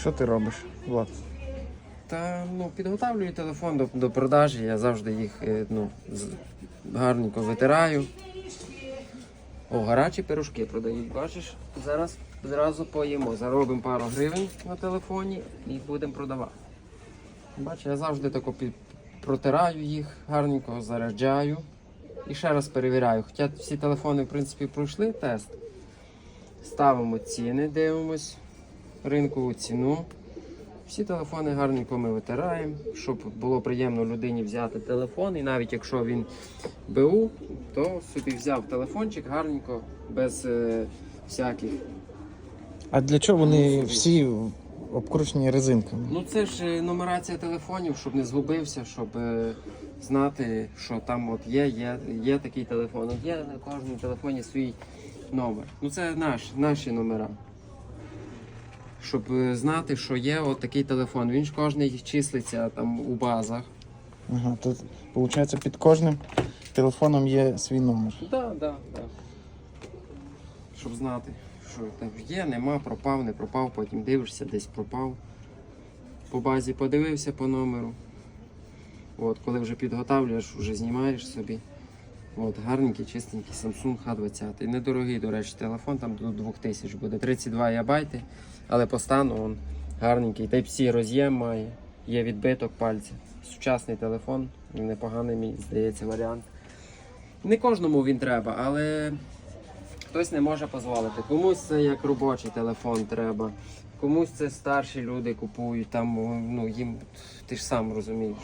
Що ти робиш, Влад? Та ну, підготавлюю телефон до, до продажі, я завжди їх е, ну, гарненько витираю. О, гарячі пирожки продають, бачиш? Зараз зразу поїмо. Заробимо пару гривень на телефоні і будемо продавати. Бачиш, я завжди тако під, протираю їх, гарненько заряджаю і ще раз перевіряю. Хоча всі телефони, в принципі, пройшли тест. Ставимо ціни, дивимось, ринкову ціну. Всі телефони гарненько ми витираємо, щоб було приємно людині взяти телефон. І навіть якщо він БУ, то собі взяв телефончик гарненько, без е, всяких. А для чого вони всі обкручені резинками? Ну це ж е, нумерація телефонів, щоб не згубився, щоб е, знати, що там от є, є, є такий телефон. От є на кожному телефоні свій номер. Ну це наш, наші номера. Щоб е, знати, що є от такий телефон. Він ж кожний числиться там у базах. Ага, тут, виходить, під кожним телефоном є свій номер. Так, так, так. Щоб знати, що там є, нема, пропав, не пропав, потім дивишся, десь пропав. По базі подивився по номеру. От, коли вже підготавлюєш, вже знімаєш собі. От, гарненький, чистенький Samsung H20. Недорогий, до речі, телефон там до 2000 буде. 32 ГБ, але по стану він гарненький. Type-C роз'єм має, є відбиток пальця. Сучасний телефон, непоганий, мені здається, варіант. Не кожному він треба, але хтось не може дозволити. Комусь це як робочий телефон треба, комусь це старші люди купують, там ну, їм ти ж сам розумієш.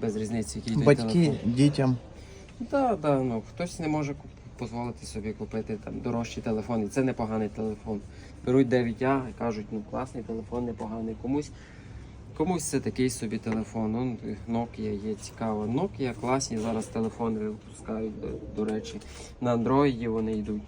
Без різниці, який Батьки телефон. дітям. Так, так, ну хтось не може дозволити собі купити там дорожчий телефон, і це непоганий телефон. Беруть 9А і кажуть, ну класний телефон, непоганий. Комусь, комусь це такий собі телефон. Ну, Nokia є цікаво. Nokia класні зараз телефони випускають, до, до речі. На Android вони йдуть.